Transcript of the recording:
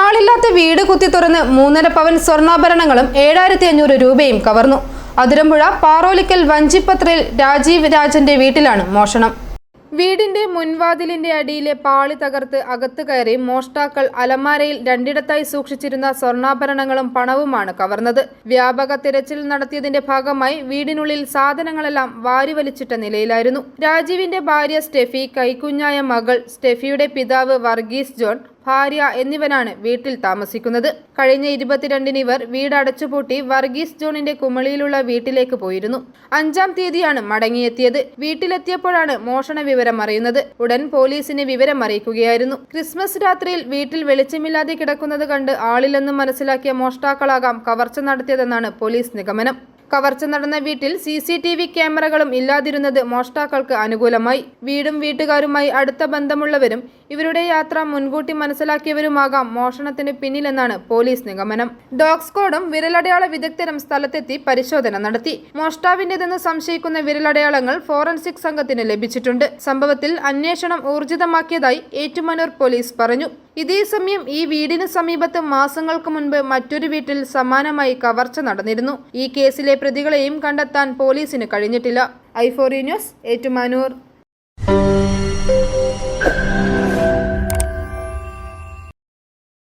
ആളില്ലാത്ത വീട് കുത്തി തുറന്ന് മൂന്നര പവൻ സ്വർണാഭരണങ്ങളും ഏഴായിരത്തി അഞ്ഞൂറ് രൂപയും കവർന്നു. അതിരമ്പുഴ പാറോലിക്കൽ വഞ്ചിപ്പത്രയിൽ രാജീവ് രാജന്റെ വീട്ടിലാണ് മോഷണം. വീടിന്റെ മുൻവാതിലിന്റെ അടിയിലെ പാളി തകർത്ത് അകത്ത് കയറി മോഷ്ടാക്കൾ അലമാരയിൽ രണ്ടിടത്തായി സൂക്ഷിച്ചിരുന്ന സ്വർണാഭരണങ്ങളും പണവുമാണ് കവർന്നത്. വ്യാപക തിരച്ചിൽ നടത്തിയതിന്റെ ഭാഗമായി വീടിനുള്ളിൽ സാധനങ്ങളെല്ലാം വാരിവലിച്ചിട്ട നിലയിലായിരുന്നു. രാജീവിന്റെ ഭാര്യ സ്റ്റെഫി കൈക്കുഞ്ഞായ മകൾ സ്റ്റെഫിയുടെ പിതാവ് വർഗീസ് ജോൺ ഭാര്യ എന്നിവരാണ് വീട്ടിൽ താമസിക്കുന്നത്. കഴിഞ്ഞ ഇരുപത്തിരണ്ടിന് ഇവർ വീട് അടച്ചുപൂട്ടി വർഗീസ് ജോണിന്റെ കുമളിയിലുള്ള വീട്ടിലേക്ക് പോയിരുന്നു. അഞ്ചാം തീയതിയാണ് മടങ്ങിയെത്തിയത്. വീട്ടിലെത്തിയപ്പോഴാണ് മോഷണ വിവരം അറിയുന്നത്. ഉടൻ പോലീസിനെ വിവരം അറിയിക്കുകയായിരുന്നു. ക്രിസ്മസ് രാത്രിയിൽ വീട്ടിൽ വെളിച്ചമില്ലാതെ കിടക്കുന്നത് കണ്ട് ആളില്ലെന്ന് മനസ്സിലാക്കിയ മോഷ്ടാക്കളാകാം കവർച്ച നടത്തിയതെന്നാണ് പോലീസ് നിഗമനം. കവർച്ച നടന്ന വീട്ടിൽ സി സി ടി വി ക്യാമറകളും ഇല്ലാതിരുന്നത് മോഷ്ടാക്കൾക്ക് അനുകൂലമായി. വീടും വീട്ടുകാരുമായി അടുത്ത ബന്ധമുള്ളവരും ഇവരുടെ യാത്ര മുൻകൂട്ടി മനസ്സിലാക്കിയവരുമാകാം മോഷണത്തിന് പിന്നിലെന്നാണ് പോലീസ് നിഗമനം. ഡോഗ് സ്ക്വാഡും വിരലടയാള വിദഗ്ധരും സ്ഥലത്തെത്തി പരിശോധന നടത്തി. മോഷ്ടാവിന്റേതെന്ന് സംശയിക്കുന്ന വിരലടയാളങ്ങൾ ഫോറൻസിക് സംഘത്തിന് ലഭിച്ചിട്ടുണ്ട്. സംഭവത്തിൽ അന്വേഷണം ഊർജിതമാക്കിയതായി ഏറ്റുമാനൂർ പോലീസ് പറഞ്ഞു. ഇതേസമയം ഈ വീടിന് സമീപത്ത് മാസങ്ങൾക്ക് മുൻപ് മറ്റൊരു വീട്ടിൽ സമാനമായി കവർച്ച നടന്നിരുന്നു. ഈ കേസിലെ പ്രതികളെയും കണ്ടെത്താൻ പോലീസിന് കഴിഞ്ഞിട്ടില്ല. ഐഫോറി ന്യൂസ് ഏറ്റുമാനൂർ.